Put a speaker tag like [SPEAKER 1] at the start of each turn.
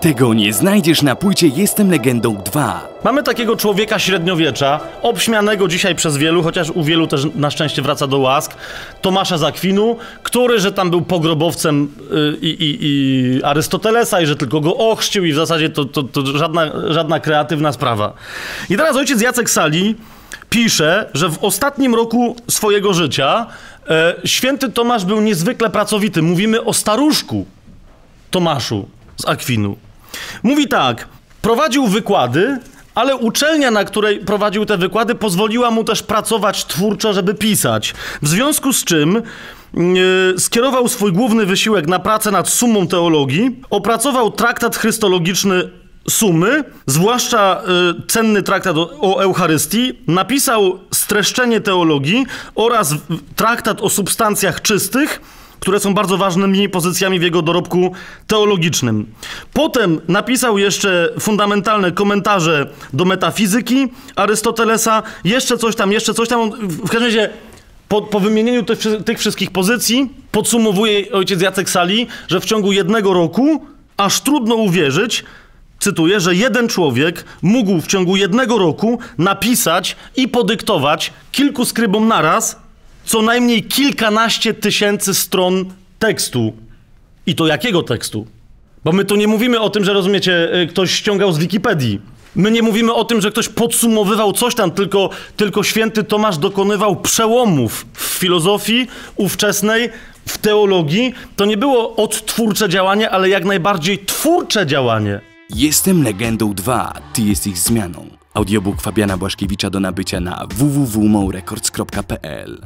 [SPEAKER 1] Tego nie znajdziesz na płycie Jestem Legendą 2.
[SPEAKER 2] Mamy takiego człowieka średniowiecza, obśmianego dzisiaj przez wielu, chociaż u wielu też na szczęście wraca do łask, Tomasza Zakwinu, który, że tam był pogrobowcem y, i, i, i Arystotelesa i że tylko go ochrzcił i w zasadzie to, to, to żadna, żadna kreatywna sprawa. I teraz ojciec Jacek Sali pisze, że w ostatnim roku swojego życia e, święty Tomasz był niezwykle pracowity. Mówimy o staruszku Tomaszu z Akwinu. Mówi tak, prowadził wykłady, ale uczelnia, na której prowadził te wykłady, pozwoliła mu też pracować twórczo, żeby pisać. W związku z czym yy, skierował swój główny wysiłek na pracę nad sumą teologii, opracował traktat chrystologiczny Sumy, zwłaszcza y, cenny traktat o, Eucharystii, napisał streszczenie teologii oraz traktat o substancjach czystych, które są bardzo ważnymi pozycjami w jego dorobku teologicznym. Potem napisał jeszcze fundamentalne komentarze do metafizyki Arystotelesa, jeszcze coś tam, jeszcze coś tam. W każdym razie po, po wymienieniu tych, tych wszystkich pozycji podsumowuje ojciec Jacek Sali, że w ciągu jednego roku aż trudno uwierzyć, cytuję, że jeden człowiek mógł w ciągu jednego roku napisać i podyktować kilku skrybom naraz co najmniej kilkanaście tysięcy stron tekstu. I to jakiego tekstu? Bo my tu nie mówimy o tym, że rozumiecie, y, ktoś ściągał z Wikipedii. My nie mówimy o tym, że ktoś podsumowywał coś tam, tylko, tylko święty Tomasz dokonywał przełomów w filozofii ówczesnej, w teologii. To nie było odtwórcze działanie, ale jak najbardziej twórcze działanie.
[SPEAKER 1] Jestem Legendą 2. Ty jesteś zmianą. Audiobook Fabiana Błaszkiewicza do nabycia na www.mourecords.pl